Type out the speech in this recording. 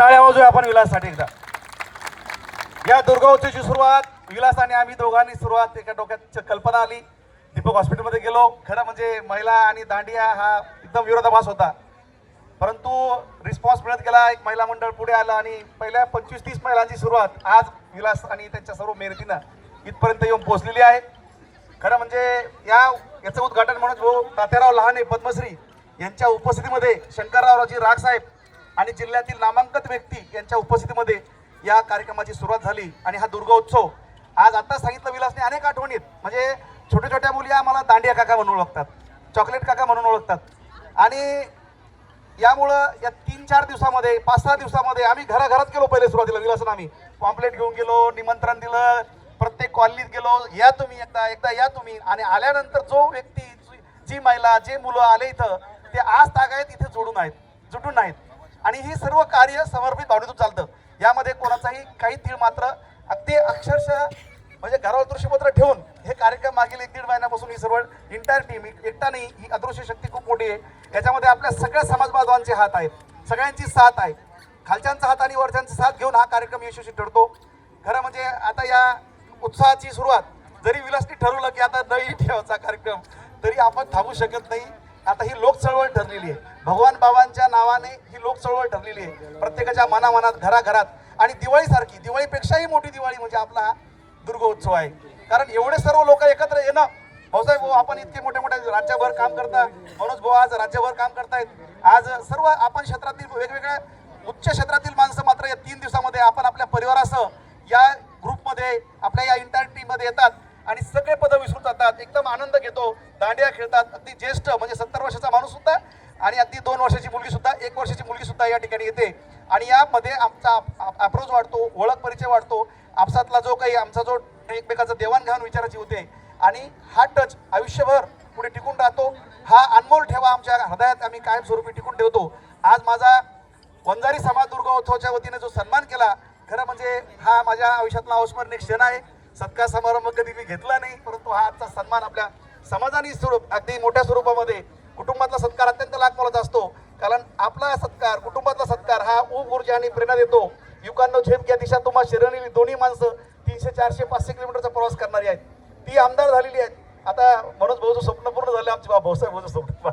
टाळ्या वाजूया आपण विलाससाठी एकदा. या दुर्गावतीची सुरुवात विलास आणि आम्ही दोघांनी सुरुवात. एका डोक्यात कल्पना आली. दीपक हॉस्पिटलमध्ये गेलो. खरं म्हणजे महिला आणि दांडिया हा एकदम विरोधाभास होता. परंतु रिस्पॉन्स मिळत गेला. एक महिला मंडळ पुढे आलं आणि पहिल्या पंचवीस तीस महिलांची सुरुवात आज विलास आणि त्यांच्या सर्व मेहनतीनं इथपर्यंत येऊन पोहोचलेली आहे. खरं म्हणजे या याचं उद्घाटन म्हणून भाऊ तात्याराव लहाने पद्मश्री यांच्या उपस्थितीमध्ये शंकररावरावजी राग साहेब आणि जिल्ह्यातील नामांकित व्यक्ती यांच्या उपस्थितीमध्ये या कार्यक्रमाची सुरुवात झाली आणि हा दुर्गोत्सव आज आता सांगितलं विलासने अनेक आठवणीत म्हणजे छोट्या छोट्या मुली आम्हाला दांडिया काका म्हणून ओळखतात चॉकलेट काका म्हणून ओळखतात. आणि यामुळं या तीन चार दिवसामध्ये पाच सहा दिवसामध्ये आम्ही घराघरात गेलो पहिले सुरुवातीला विलासन आम्ही. पॉम्पलेट घेऊन गेलो निमंत्रण दिलं प्रत्येक कॉलनीत गेलो या तुम्ही एकदा एकदा या तुम्ही. आणि आल्यानंतर जो व्यक्ती जी- महिला जे मुलं आले इथं ते आज तागायत इथे जोडून आहेत जुटून नाहीत आणि ही सर्व कार्य समर्पित भावनेतून चालतं. यामध्ये कोणाचाही काही तीळ मात्र अगदी अक्षरशः म्हणजे घरावर दृश्यपत्र ठेवून हे कार्यक्रम मागील एक दीड महिन्यापासून ही सर्व इंटायर टीम एकटा नाही ही अदृश्य शक्ती खूप मोठी आहे. याच्यामध्ये आपल्या सगळ्या समाज बांधवांचे हात आहेत. सगळ्यांची साथ आहे. खालच्यांचा हात आणि वरच्यांचा साथ घेऊन हा कार्यक्रम यशस्वी ठरतो. खरं म्हणजे आता या उत्साहाची सुरुवात जरी विलासनी ठरवलं की आता नाही ठेवायचा कार्यक्रम तरी आपण थांबू शकत नाही. आता ही लोकचळवळ ठरलेली आहे. भगवान बाबांच्या नावाने ही लोक चळवळ ठरलेली आहे. प्रत्येकाच्या मनामनात घराघरात आणि दिवाळीसारखी दिवाळीपेक्षाही मोठी दिवाळी म्हणजे आपला हा दुर्गोत्सव आहे. कारण एवढे सर्व लोक एकत्र येणं भाऊसाहेब भाऊ आपण इतके मोठे मोठे राज्यभर काम करता मनोज भाऊ आज राज्यभर काम करतायत. आज सर्व आपण क्षेत्रातील वेगवेगळ्या उच्च क्षेत्रातील माणसं मात्र या तीन दिवसामध्ये आपण आपल्या परिवारासह या ग्रुपमध्ये आपल्या या इंटर टीममध्ये येतात आणि सगळे पदं विसरून जातात. एकदम आनंद घेतो. दांडिया खेळतात. अगदी ज्येष्ठ म्हणजे सत्तर वर्षाचा माणूस सुद्धा आणि अगदी दोन वर्षाची मुलगी सुद्धा एक वर्षाची मुलगी सुद्धा या ठिकाणी येते. आणि यामध्ये आमचा अप्रोच वाढतो ओळख परिचय वाढतो. आपसातला जो काही आमचा जो एकमेकाचं देवाणघेवाण विचाराची होते. आणि हा टच आयुष्यभर पुढे टिकून राहतो. हा अनमोल ठेवा आमच्या हृदयात आम्ही कायमस्वरूपी टिकून ठेवतो. आज माझा वंजारी समाज दुर्गोत्सवाच्या वतीने जो सन्मान केला खरं म्हणजे हा माझ्या आयुष्यातला अविस्मरणीय क्षण आहे. सत्कार समारंभ कधी मी घेतला नाही परंतु हा आजचा सन्मान आपल्या समाजाने स्वरूप अगदी मोठ्या स्वरूपामध्ये कुटुंबातला सत्कार अत्यंत लाख असतो. कारण आपला सत्कार कुटुंबातला सत्कार हा ऊब ऊर्जा आणि प्रेरणा देतो. युवकांनो झेप घ्या दिशा तुम्हा शरीराने दोन्ही माणसं तीनशे चारशे पाचशे किलोमीटरचा प्रवास करणारी आहेत. ती आमदार झालेली आहेत. आता मनोज भाऊचं स्वप्न पूर्ण झालं आमचे भाऊसाहेब भाऊचं स्वप्न.